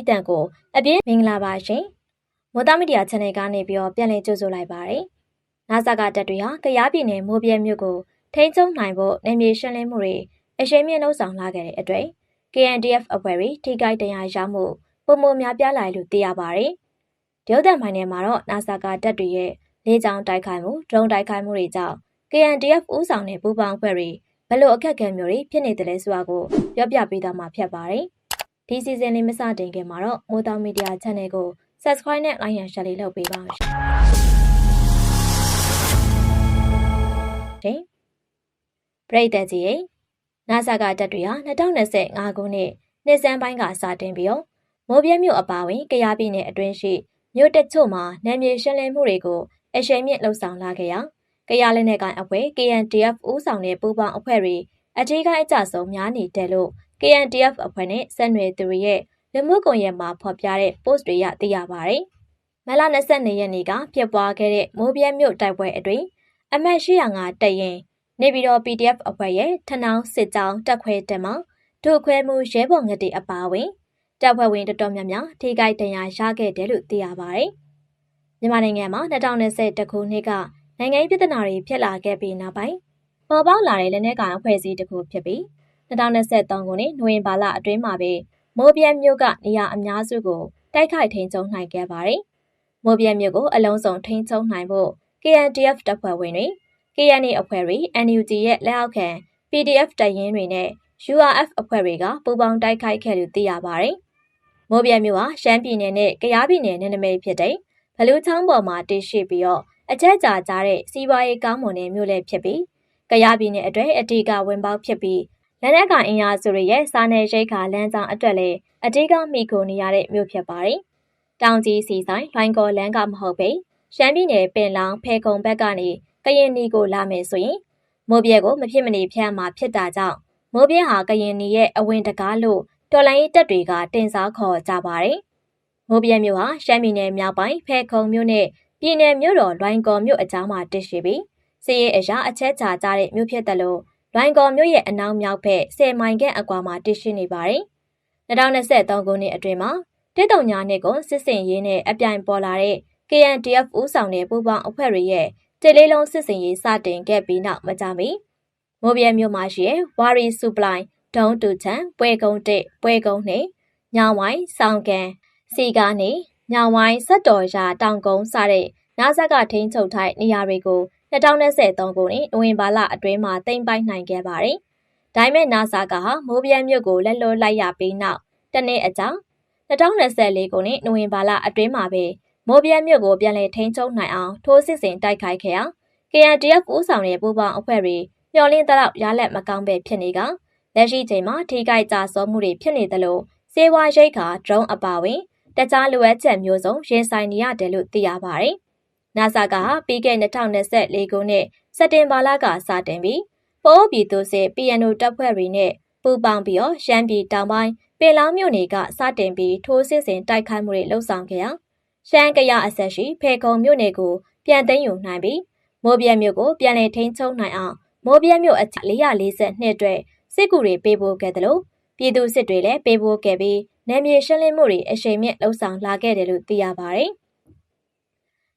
ဤတန်ကိုအပြင်းမင်္ဂလာပါရှင်မိုးသားမီဒီယာ channel ကနေပြီးတော့ပြန်လည်ကြိုဆိုလိုက်ပါတယ်နာဆာကတပ်တွေဟာကရားပြည်နယ်မိုးပြဲမြို့ကိုထိန်းချုပ်နိုင်ဖို့နေမြေရှင်းလင်းမှုတွေအရှိန်မြင့်လှုပ်ဆောင်လာခဲ့တဲ့အတွက် KNDF အဖွဲ့တွေထိခိုက်တရားရမှုပုံမများပြားလာလို့သိရပါတယ်ဒေုတ်တန်မိုင်နယ်မှာတော့နာဆာကတပ်တွေရဲ့လေးချောင်းတိုက်ခိုက်မှုဒရုန်းတိုက်ခိုက်မှုတွေကြောင့် KNDF ဦးဆောင်တဲ့ပူးပေါင်းအဖွဲ့တွေဘလို့အခက်အခဲမျိုးတွေဖြစ်နေတယ်လဲဆိုတာကိုပြောပြပေးသွားမှာဖြစ်ပါတယ်။ ဒီစီဇန်လေးမစတင်ခင်မှာတော့မိုးတောင်မီဒီယာ channel ကို subscribe နဲ့ like and share လေးလုပ်ပေးပါဦးရှင်။ပရိသတ်ကြီးရေနာဆာကတက်တွေဟာ2025ခုနှစ်နှစ်စန်းပိုင်းကစတင်ပြီးတော့မိုးပြဲမြို့အပါအဝင်ကရားပြည်နယ်အတွင်းရှိမြို့တချို့မှာနယ်မြေရှင်းလင်းမှုတွေကိုအရှိန်မြင့်လှုပ်ဆောင်လာခဲ့ရာကရလက်နက်ကိုင်အဖွဲ့ KNDF ဦးဆောင်တဲ့ပူးပေါင်းအဖွဲ့တွေအထူးကအကြဆုံးများနေတယ်လို့ KNDF အဖွဲ့နဲ့ဆက်နွယ်သူတွေရဲ့လူမှုကွန်ရက်မှာဖော်ပြတဲ့ post တွေရသိရပါတယ်။မလ22ရက်နေ့ကဖြစ်ပွားခဲ့တဲ့မိုးပြဲမြို့တိုက်ပွဲအတွင်းအမတ်805တပ်ရင်နေပြည်တော် PDF အဖွဲ့ရဲ့ထနောင်းစစ်ကြောင်းတက်ခွဲတက်မှာဒုခွဲမှုရဲဘော်ငတိအပါအဝင်တပ်ဖွဲ့ဝင်တော်တော်များများထိခိုက်ဒဏ်ရာရခဲ့တယ်လို့သိရပါတယ်။မြန်မာနိုင်ငံမှာ2020ခုနှစ်ကနိုင်ငံရေးပြဿနာတွေဖြစ်လာခဲ့ပြီးနောက်ပိုင်းပေါ်ပေါက်လာတဲ့လက်နက်ကိုင်အဖွဲ့အစည်းတစ်ခုဖြစ်ပြီး 2023ခုနှစ်နိုဝင်ဘာလအတွင်းမှာပဲမိုးပြဲမြို့ကနေရာအများစုကိုတိုက်ခိုက်ထိန်ချုပ်နိုင်ခဲ့ပါတယ်။မိုးပြဲမြို့ကိုအလုံးစုံထိန်ချုပ်နိုင်ဖို့ KNDF တပ်ဖွဲ့ဝင်တွေ KNA အဖွဲ့တွေ NUG ရဲ့လက်အောက်ခံ PDF တပ်ရင်းတွေနဲ့ URF အဖွဲ့တွေကပူးပေါင်းတိုက်ခိုက်ခဲ့လို့သိရပါတယ်။မိုးပြဲမြို့ဟာရှမ်းပြည်နယ်နဲ့ကယားပြည်နယ်နယ်နိမိတ်ဖြစ်တဲ့ဘလူးချောင်းပေါ်မှာတည်ရှိပြီးတော့အချက်ကြာကြတဲ့စီးပွားရေးကောင်းမွန်တဲ့မြို့လည်းဖြစ်ပြီးကရပြည်နယ်အတွက်အဓိကဝင်ပေါက်ဖြစ်ပြီး လက်နက်ကိုင်အင်အားစုတွေရဲ့စားနယ်ရိတ်ခါလမ်းကြောင်းအတွက်လည်းအဓိကမိခိုနေရတဲ့မြို့ဖြစ်ပါတယ်။တောင်ကြီးစီဆိုင်လိုင်းကော်လမ်းကမဟုတ်ပေရှမ်းပြည်နယ်ပင်လောင်ဖဲခုံဘက်ကနေကရင်နီကိုလာမယ်ဆိုရင်မိုးပြဲကိုမဖြစ်မနေဖျက်မှာဖြစ်တာကြောင့်မိုးပြဲဟာကရင်နီရဲ့အဝင်တကားလို့တော်လိုင်းရေးတပ်တွေကတင်စားခေါ်ကြပါတယ်။မိုးပြဲမြို့ဟာရှမ်းပြည်နယ်မြောက်ပိုင်းဖဲခုံမြို့နဲ့ပြည်နယ်မြို့တော်လွိုင်ကော်မြို့အကြားမှာတည်ရှိပြီးစီးရဲအရာအချက်ချာကြတဲ့မြို့ဖြစ်တယ်လို့ လွိုင်ကော်မြို့ရဲ့အနောက်မြောက်ဘက်10မိုင်ခန့်အကွာမှာတည်ရှိနေပါတယ်။2023ခုနှစ်အတွင်းမှာတစ်တုံညာနှစ်ကိုစစ်စင်ရေးနဲ့အပြိုင်ပေါ်လာတဲ့ KNDF ဦးဆောင်တဲ့ပူးပေါင်းအဖွဲ့တွေရဲ့တစ်လေးလုံးစစ်စင်ရေးစတင်ခဲ့ပြီးနောက်မကြာမီမိုးပြဲမြို့မှာရှိတဲ့ဝါရီစုပလိုင်ဒုံတူချံပွဲကုန်းတစ်ပွဲကုန်းနှင့်ညောင်ဝိုင်းဆောင်းကန်စီကားနေညောင်ဝိုင်းဆက်တော်ရာတောင်ကုန်းစတဲ့နာဆက်ကထိန်းချုပ်ထိုက်နေရာတွေကို 2023ခုနှစ်နိုဝင်ဘာလအတွင်းမှာတင်ပိုက်နိုင်ခဲ့ပါတယ်။ဒါပေမဲ့နာဆာကဟာမိုးပြဲမြို့ကိုလက်လွတ်လိုက်ရပြီးနောက်တနေ့အကြာ2024ခုနှစ်နိုဝင်ဘာလအတွင်းမှာပဲမိုးပြဲမြို့ကိုပြန်လည်ထိန်းချုပ်နိုင်အောင်ထိုးစစ်ဆင်တိုက်ခိုက်ခဲ့ရာ KNDF ဦးဆောင်တဲ့ပူးပေါင်းအဖွဲ့တွေမျှော်လင့်တဲ့လောက်ရလက်မကောင်းပဲဖြစ်နေကလက်ရှိချိန်မှာထိခိုက်ကြဆုံးမှုတွေဖြစ်နေသလိုစေဝါရိတ်ခါဒရုန်းအပါဝင်တခြားလိုအပ်ချက်မျိုးစုံရင်ဆိုင်နေရတယ်လို့သိရပါတယ်။ NASA ကပြီးခဲ့2024ခုနှစ်စက်တင်ဘာလကစတင်ပြီးပိုးပြည်သူစစ် PNO တပ်ဖွဲ့တွေနဲ့ပူးပေါင်းပြီးတော့ရှမ်းပြည်တောင်ပိုင်းပင်လောင်းမြို့နယ်ကစတင်ပြီးထိုးစစ်ဆင်တိုက်ခိုက်မှုတွေလှုပ်ဆောင်ခဲ့ရာရှမ်းကရအဆက်ရှိဖေကုံမြို့နယ်ကိုပြန်သိမ်းယူနိုင်ပြီးမိုးပြဲမြို့ကိုပြန်လည်ထိန်းချုပ်နိုင်အောင်မိုးပြဲမြို့အချက်442အတွက်စစ်ကူတွေပေးပို့ခဲ့တယ်လို့ပြည်သူစစ်တွေလည်းပေးပို့ခဲ့ပြီးနယ်မြေရှင်းလင်းမှုတွေအရှိန်မြင့်လှုပ်ဆောင်လာခဲ့တယ်လို့သိရပါတယ်။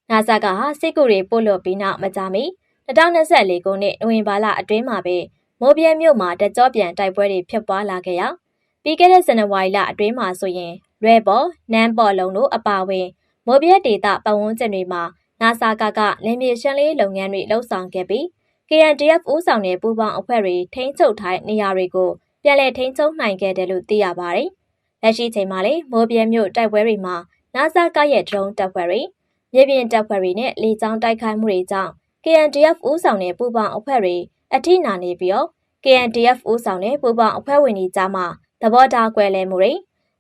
နာဆာကဟာစစ်ကူတွေပို့လို့ပြီးနောက်မကြာမီ2024ခုနှစ်နိုဝင်ဘာလအတွင်းမှာပဲမိုးပြဲမြို့မှာတကြောပြန်တိုက်ပွဲတွေဖြစ်ပွားလာခဲ့ရာပြီးခဲ့တဲ့ဇန်နဝါရီလအတွင်းမှာဆိုရင်လွဲပေါ်နန်းပေါ်လုံးတို့အပါအဝင်မိုးပြဲဒေသပတ်ဝန်းကျင်တွေမှာနာဆာကကလင်းမြေရှင်းလေးလုပ်ငန်းတွေလှုပ်ဆောင်ခဲ့ပြီး KNDF ဦးဆောင်တဲ့ပူးပေါင်းအဖွဲ့တွေထိန်းချုပ်ထားတဲ့နေရာတွေကိုပြန်လည်ထိန်းချုပ်နိုင်ခဲ့တယ်လို့သိရပါတယ်။လက်ရှိချိန်မှာလေမိုးပြဲမြို့တိုက်ပွဲတွေမှာနာဆာကရဲ့ဒရုန်းတပ်ဖွဲ့တွေ မြေပြင်တပ်ဖွဲ့တွေနဲ့လေကြောင်းတိုက်ခိုက်မှုတွေကြောင့် KNDF ဦးဆောင်တဲ့ပူးပေါင်းအဖွဲ့တွေအထိနာနေပြီးတော့ KNDF ဦးဆောင်တဲ့ပူးပေါင်းအဖွဲ့ဝင်တွေကြားမှာသဘောထားကွဲလဲမှုတွေ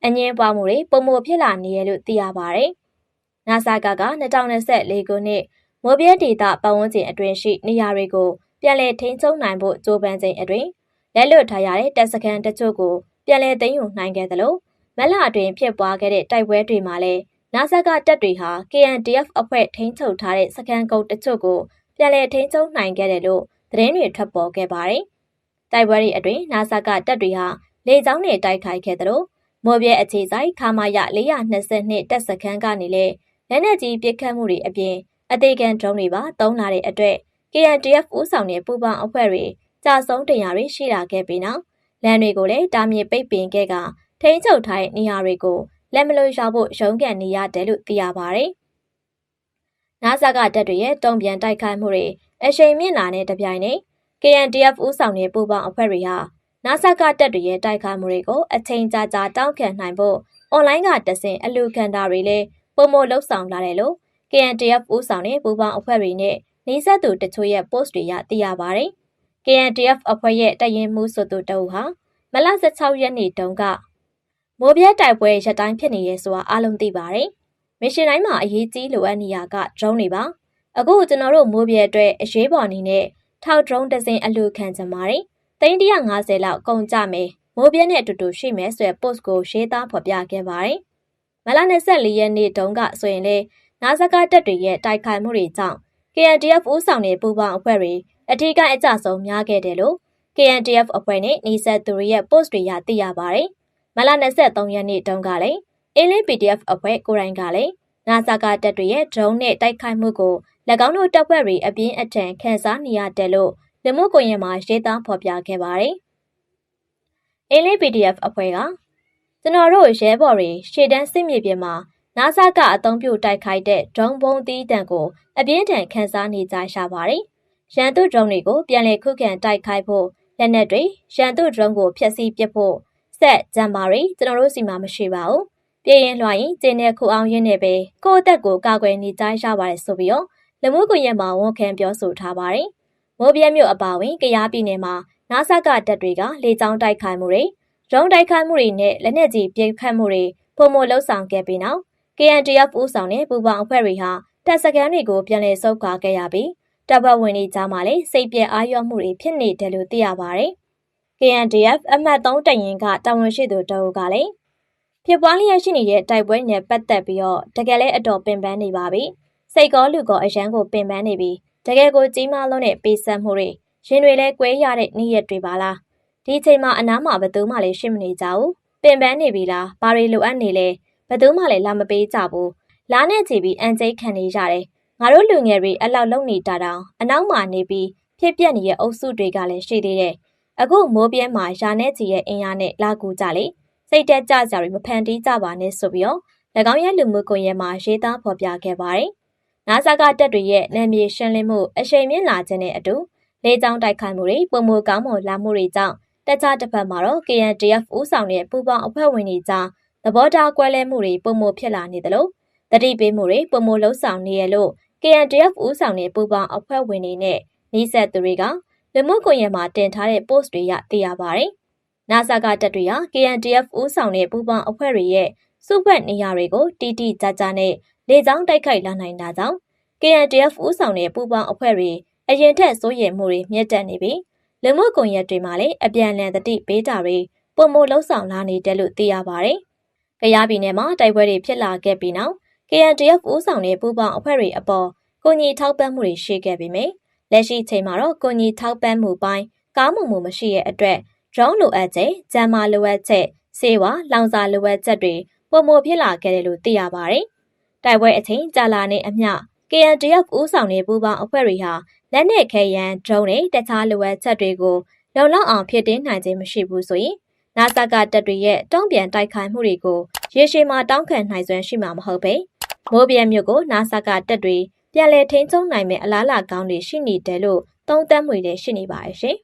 အငင်းပွားမှုတွေပုံမဖြစ်လာနေရလို့သိရပါတယ်။နာဆာကက2024ခုနှစ်မိုးပြဲဒေတာပတ်ဝန်းကျင်အတွင်းရှိနေရာတွေကိုပြန်လည်ထိန်းချုပ်နိုင်ဖို့ကြိုးပမ်းချိန်အတွင်းလက်လွတ်ထားရတဲ့တပ်စခန်းတချို့ကိုပြန်လည်သိမ်းယူနိုင်ခဲ့သလိုမလအတွင်းဖြစ်ပွားခဲ့တဲ့တိုက်ပွဲတွေမှာလည်း နာဆက်ကတပ်တွေဟာ KNDF အဖွဲ့ထိန်းချုပ်ထားတဲ့စခန်းကုန်းတချို့ကိုပြန်လည်ထိန်းချုပ်နိုင်ခဲ့တယ်လို့သတင်းတွေထွက်ပေါ်ခဲ့ပါတယ်။တိုက်ပွဲတွေအတွင်းနာဆက်ကတပ်တွေဟာလေကြောင်းနဲ့တိုက်ခိုက်ခဲ့သလိုမော်ပြဲအခြေဆိုင်ခမာရ422တပ်စခန်းကနေလေလက်နက်ကြီးပစ်ခတ်မှုတွေအပြင်အသေးခံဒရုန်းတွေပါတုံးလာတဲ့အတွက် KNDF ဦးဆောင်တဲ့ပူပေါင်းအဖွဲ့တွေကြာဆုံးတရားတွေရှိလာခဲ့ပြီးနောက်လမ်းတွေကိုလည်းတာမြစ်ပိတ်ပင်ခဲ့ကထိန်းချုပ်ထားတဲ့နေရာတွေကို လက်မလို့ရောက်ဖို့ရုန်းကန်နေရတယ်လို့သိရပါတယ်။နာဆာကတပ်တွေရဲ့တုံ့ပြန်တိုက်ခိုက်မှုတွေအရှိန်မြင့်လာတဲ့တပြိုင်နက် KNDF ဦးဆောင်တဲ့ပူပေါင်းအဖွဲ့တွေဟာနာဆာကတပ်တွေရဲ့တိုက်ခိုက်မှုတွေကိုအချိန်ကြာကြာတောင်းခံနိုင်ဖို့အွန်လိုင်းကတဆင်အလူခံတာတွေလည်းပုံမလှုပ်ဆောင်လာတယ်လို့ KNDF ဦးဆောင်တဲ့ပူပေါင်းအဖွဲ့တွေနဲ့နှိစက်သူတချို့ရဲ့ post တွေရသိရပါတယ်။ KNDF အဖွဲ့ရဲ့တရင်မှုဆိုသူတအုပ်ဟာမလ16ရက်နေ့တုန်းက မိုးပြဲတိုက်ပွဲရတိုင်းဖြစ်နေရဲဆိုတာအားလုံးသိပါတယ်။မရှင်တိုင်းမှာအရေးကြီးလိုအပ်နေရက drone တွေပါ။အခုကျွန်တော်တို့မိုးပြဲအတွက်အရေးပေါ်အနေနဲ့ထောက် drone တစ်စင်းအလူခံကြပါတယ်။သိန်း150လောက်ကုန်ကြမယ်။မိုးပြဲနဲ့အတူတူရှိမယ်ဆိုတဲ့ post ကိုရေးသားဖော်ပြခဲ့ပါတယ်။မလ24ရက်နေ့တုန်းကဆိုရင်လေနာဇကတက်တွေရဲ့တိုက်ခိုက်မှုတွေကြောင့် KNDF ဦးဆောင်တဲ့ပူးပေါင်းအဖွဲ့တွေအထူးကအကြဆုံးများခဲ့တယ်လို့ KNDF အဖွဲ့နဲ့နေဆက်သူတွေရဲ့ post တွေရသိရပါတယ်။ မလ23ရက်နေ့တုန်းကလည်းအင်းလင်း PDF အဖွဲ့ကိုရိုင်းကလည်းနာဇကတက်တွေရဲ့ drone နဲ့တိုက်ခိုက်မှုကို၎င်းတို့တပ်ဖွဲ့တွေအပြင်းအထန်ခံစားနေရတယ်လို့လူမှုကွန်ရက်မှာရေးသားဖော်ပြခဲ့ပါတယ်။အင်းလင်း PDF အဖွဲ့ကကျွန်တော်တို့ရဲဘော်တွေရှေ့တန်းစစ်မြေပြင်မှာနာဆာကအသုံးပြုတိုက်ခိုက်တဲ့ဒရုန်းဘုံသီးတံကိုအပြင်းထန်ခန်းစားနေကြရှာပါတယ်။ရန်သူဒရုန်းတွေကိုပြန်လည်ခုခံတိုက်ခိုက်ဖို့လက်နက်တွေရန်သူဒရုန်းကိုဖျက်ဆီးပစ်ဖို့ ဆက်ဂျမ်မာတွေကျွန်တော်တို့စီမှာမရှိပါဘူး။ပြည်ရင်လွှာရင်ကျင်းတဲ့ခုအောင်ရင်းနဲ့ပဲကိုယ့်အသက်ကိုကာကွယ်နေကြရပါတယ်ဆိုပြီးတော့လူမှုကွန်ရက်မှာဝန်ခံပြောဆိုထားပါတယ်။မိုးပြဲမြို့အပါဝင်ကရားပြည်နယ်မှာနာဆာကတပ်တွေကလေကြောင်းတိုက်ခိုက်မှုတွေရုံးတိုက်ခိုက်မှုတွေနဲ့လက်နက်ကြီးပစ်ခတ်မှုတွေပုံမလှုပ်ဆောင်ခဲ့ပြီးနောက် KNDF ဦးဆောင်တဲ့ပူပေါင်းအဖွဲ့တွေဟာတပ်စခန်းတွေကိုပြန်လည်ဆုတ်ခွာခဲ့ရပြီးတပ်ဖွဲ့ဝင်တွေကြားမှာလည်းစိတ်ပြည့်အာရုံမှုတွေဖြစ်နေတယ်လို့သိရပါတယ်။ KNDF အမှတ်3တရင်ကတာဝန်ရှိသူတအုပ်ကလည်းဖြစ်ပွားလျက်ရှိနေတဲ့တိုက်ပွဲနဲ့ပတ်သက်ပြီးတော့တကယ်လည်းအတော်ပင်ပန်းနေပါပြီ။စိတ်ကောလူကောအရန်ကိုပင်ပန်းနေပြီးတကယ်ကိုကြီးမားလုံးတဲ့ပေးဆက်မှုတွေရင်တွေလည်းကွဲရတဲ့နေ့ရက်တွေပါလား။ဒီချိန်မှာအနားမှာဘယ်သူမှလည်းရှိမနေကြဘူး။ပင်ပန်းနေပြီလား။ဘာတွေလိုအပ်နေလဲ။ဘသူမှလည်းလာမပေးကြဘူးလားနဲ့ချီပြီးအန်ကျိတ်ခံနေရတယ်ငါတို့လူငယ်တွေအလောက်လုံနေတာတောင်အနောက်မှာနေပြီးဖြစ်ပြက်နေတဲ့အုပ်စုတွေကလည်းရှိသေးတယ် အခုမိုးပြဲမှာရာနဲ့ချီရဲ့အင်အားနဲ့လာကူကြလေစိတ်တက်ကြကြတွေမဖန်တီးကြပါနဲ့ဆိုပြီးတော့၎င်းရဲ့လူမှုကွန်ရက်မှာရေးသားဖော်ပြခဲ့ပါတယ်နာဆာကတက်တွေရဲ့နာမည်ရှင်းလင်းမှုအရှိန်မြင့်လာခြင်းနဲ့အတူလေကြောင်းတိုက်ခိုက်မှုတွေပုံမကောင်းမွန်လာမှုတွေကြောင့်တခြားတစ်ဖက်မှာတော့ KNDF ဦးဆောင်တဲ့ပူပေါင်းအဖွဲ့ဝင်တွေကြားသဘောထားကွဲလဲမှုတွေပုံမဖြစ်လာနေသလိုတတိပေးမှုတွေပုံမလှုပ်ဆောင်နေရလို့ KNDF ဦးဆောင်တဲ့ပူပေါင်းအဖွဲ့ဝင်တွေနဲ့နှိစက်သူတွေက လူမှုကွန်ရက်မှာတင်ထားတဲ့ post တွေရသိရပါတယ်။နာဆာကတပ်တွေက KNDF ဦးဆောင်တဲ့ပူပေါင်းအဖွဲ့တွေရဲ့စုဖက်နေရာတွေကိုတီတီကြကြနဲ့ လေကြောင်းတိုက်ခိုက်လာနိုင်တာကြောင့် KNDF ဦးဆောင်တဲ့ပူပေါင်းအဖွဲ့တွေ အရင်ထက်စိုးရိမ်မှုတွေမြင့်တက်နေပြီး လူမှုကွန်ရက်တွေမှာလည်း အပြန်အလှန်တတိပေးတာတွေပုံမလှုပ်ဆောင်လာနေတယ်လို့သိရပါတယ်ကရားပြည်နယ်မှာ တိုက်ပွဲတွေဖြစ်လာခဲ့ပြီးနောက် KNDF ဦးဆောင်တဲ့ပူးပေါင်းအဖွဲ့တွေအပေါ်ကိုညီထောက်ပံ့မှုတွေရှိခဲ့ပေမယ့် လက်ရှိချိန်မှာတော့ကိုညီထောက်ပံ့မှုပိုင်းကားမှုမှုမရှိတဲ့အတွက် drone လိုအပ်ချက်၊ဂျမ်မာလိုအပ်ချက်၊စေဝါလောင်စာလိုအပ်ချက်တွေပုံမဖြစ်လာခဲ့တယ်လို့သိရပါတယ်။တိုက်ပွဲအချိန်ကြာလာတဲ့အမျှ KNDF ဦးဆောင်တဲ့ပူးပေါင်းအဖွဲ့တွေဟာလက်နက်ခဲယမ်း drone နဲ့တခြားလိုအပ်ချက်တွေကိုလုံလောက်အောင်ဖြစ်တင်းနိုင်ခြင်းမရှိဘူးဆိုရင်နာဆာကတပ်တွေရဲ့တုံ့ပြန်တိုက်ခိုက်မှုတွေကိုရေရှည်မှာတောင်းခံနိုင်စွမ်းရှိမှာမဟုတ်ပဲမိုးပြဲမြို့ကိုနာဆာကတပ်တွေ ပြန်လည်ထိန်းချုပ်နိုင်မယ့်အလားအလာကောင်းတွေရှိနေတယ်လို့သုံးသပ်မှုတွေရှိနေပါတယ်ရှင်